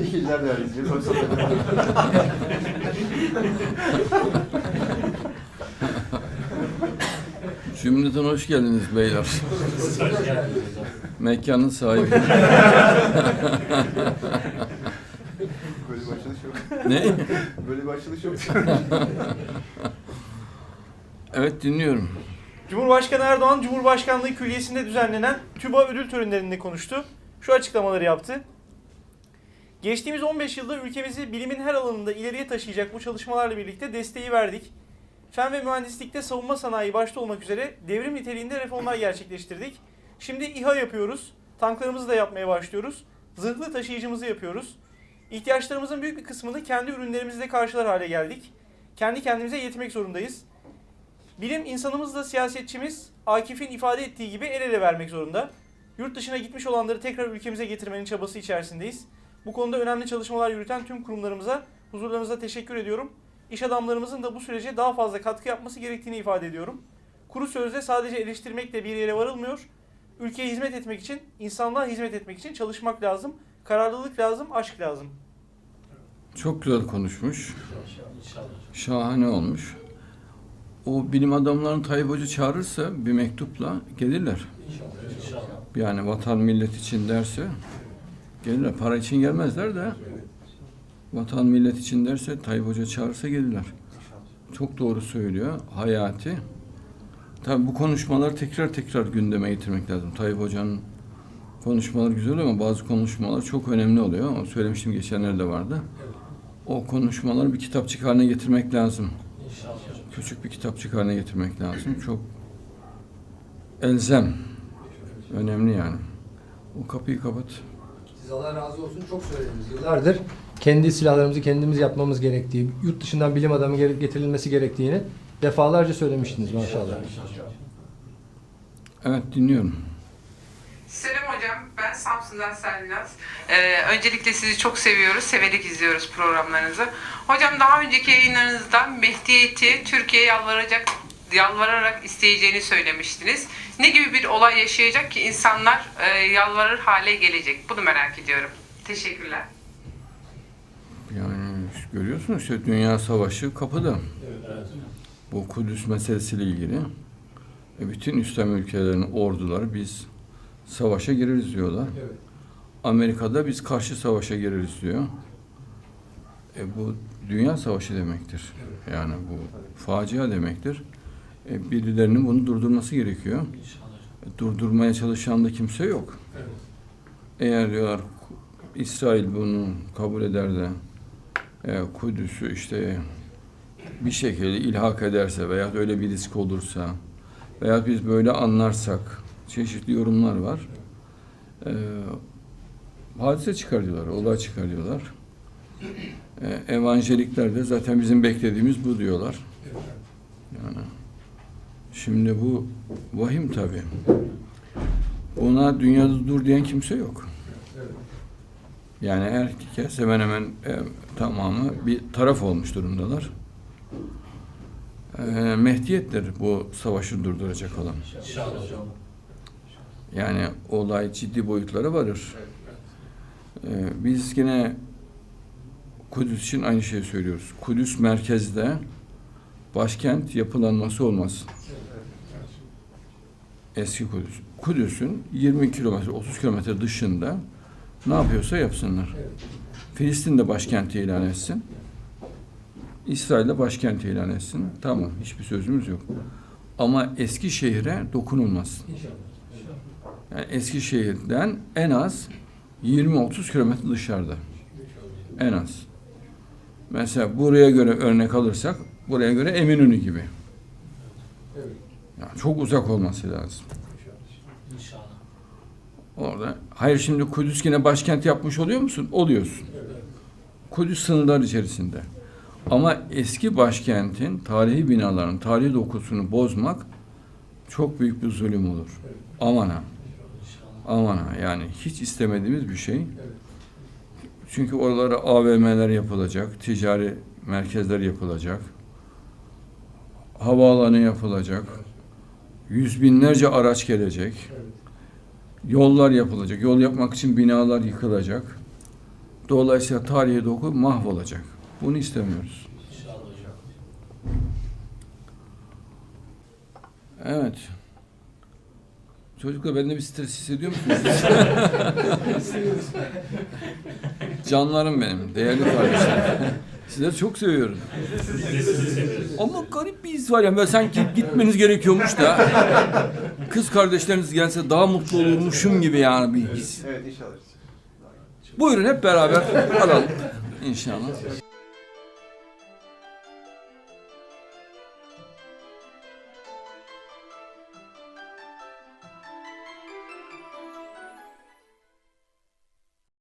İyi geceler değerli izleyiciler. Hoş Cümleten hoş geldiniz beyler. Mekanın sahibi. Böyle bir açılış yok. ne? Böyle bir açılış yok. Evet dinliyorum. Cumhurbaşkanı Erdoğan, Cumhurbaşkanlığı Külliyesi'nde düzenlenen TÜBA ödül törenlerinde konuştu. Şu açıklamaları yaptı. Geçtiğimiz 15 yılda ülkemizi bilimin her alanında ileriye taşıyacak bu çalışmalarla birlikte desteği verdik. Fen ve mühendislikte savunma sanayi başta olmak üzere devrim niteliğinde reformlar gerçekleştirdik. Şimdi İHA yapıyoruz. Tanklarımızı da yapmaya başlıyoruz. Zırhlı taşıyıcımızı yapıyoruz. İhtiyaçlarımızın büyük bir kısmını kendi ürünlerimizle karşılar hale geldik. Kendi kendimize yetmek zorundayız. Bilim insanımızla siyasetçimiz Akif'in ifade ettiği gibi el ele vermek zorunda. Yurt dışına gitmiş olanları tekrar ülkemize getirmenin çabası içerisindeyiz. Bu konuda önemli çalışmalar yürüten tüm kurumlarımıza, huzurlarınıza teşekkür ediyorum. İş adamlarımızın da bu sürece daha fazla katkı yapması gerektiğini ifade ediyorum. Kuru sözde sadece eleştirmekle bir yere varılmıyor. Ülkeye hizmet etmek için, insanlığa hizmet etmek için çalışmak lazım. Kararlılık lazım, aşk lazım. Çok güzel konuşmuş. Şahane olmuş. O bilim adamlarını Tayyip Hoca çağırırsa bir mektupla gelirler. Yani vatan millet için derse gelirler. Para için gelmezler de vatan millet için derse Tayyip Hoca çağırırsa gelirler. Çok doğru söylüyor. Hayati. Tabii bu konuşmaları tekrar tekrar gündeme getirmek lazım. Tayyip Hoca'nın konuşmaları güzel ama bazı konuşmalar çok önemli oluyor. Onu söylemiştim geçenlerde vardı. O konuşmaları bir kitapçık haline getirmek lazım. Küçük bir kitapçık haline getirmek lazım. Çok elzem. Önemli yani. O kapıyı kapat. Siz Allah razı olsun çok söylediniz. Yıllardır kendi silahlarımızı kendimiz yapmamız gerektiği, yurt dışından bilim adamı getirilmesi gerektiğini defalarca söylemiştiniz maşallah. Evet dinliyorum. Selam hocam, ben Samsun'dan Selnaz. Ee, öncelikle sizi çok seviyoruz, severek izliyoruz programlarınızı. Hocam daha önceki yayınlarınızda Mehdiyeti Türkiye'ye yalvaracak, yalvararak isteyeceğini söylemiştiniz. Ne gibi bir olay yaşayacak ki insanlar e, yalvarır hale gelecek? Bunu merak ediyorum. Teşekkürler. Yani görüyorsunuz işte Dünya Savaşı kapıda. Bu Kudüs meselesiyle ilgili e, bütün İslam ülkelerinin orduları biz savaşa gireriz diyorlar. Amerika'da biz karşı savaşa gireriz diyor. E, bu dünya savaşı demektir. Yani bu facia demektir. E, birilerinin bunu durdurması gerekiyor. E, durdurmaya çalışan da kimse yok. Eğer diyorlar İsrail bunu kabul eder de e, Kudüs'ü işte bir şekilde ilhak ederse veya öyle bir risk olursa veya biz böyle anlarsak çeşitli yorumlar var. E, hadise çıkarıyorlar, olay çıkarıyorlar. E, evangelikler de zaten bizim beklediğimiz bu diyorlar. Yani şimdi bu vahim tabii. Buna dünyada dur diyen kimse yok. Yani herkes hemen hemen e, tamamı bir taraf olmuş durumdalar. E, Mehdiyettir bu savaşı durduracak olan. Yani olay ciddi boyutlara varır. E, biz yine Kudüs için aynı şeyi söylüyoruz. Kudüs merkezde başkent yapılanması olmaz. Eski Kudüs. Kudüs'ün 20 kilometre, 30 kilometre dışında ne yapıyorsa yapsınlar. Filistin de başkenti ilan etsin. İsrail de başkenti ilan etsin. Tamam, hiçbir sözümüz yok. Ama eski şehre dokunulmaz. Yani eski şehirden en az 20-30 kilometre dışarıda. En az. Mesela buraya göre örnek alırsak, buraya göre Eminönü gibi. Yani çok uzak olması lazım. Orada. Hayır şimdi Kudüs yine başkent yapmış oluyor musun? Oluyorsun. Kudüs sınırlar içerisinde. Ama eski başkentin tarihi binaların tarihi dokusunu bozmak çok büyük bir zulüm olur. Aman ha. Aman ha. Yani hiç istemediğimiz bir şey. Çünkü oralara AVM'ler yapılacak, ticari merkezler yapılacak, havaalanı yapılacak, yüz binlerce araç gelecek, yollar yapılacak, yol yapmak için binalar yıkılacak. Dolayısıyla tarihi doku mahvolacak. Bunu istemiyoruz. Evet. Çocuklar bende bir stres hissediyor musunuz? Canlarım benim, değerli kardeşlerim. Sizleri çok seviyorum. Ama garip bir his var ya. Böyle sanki gitmeniz gerekiyormuş da. Kız kardeşleriniz gelse daha mutlu olurmuşum gibi yani bir his. Evet inşallah. Buyurun hep beraber alalım. İnşallah.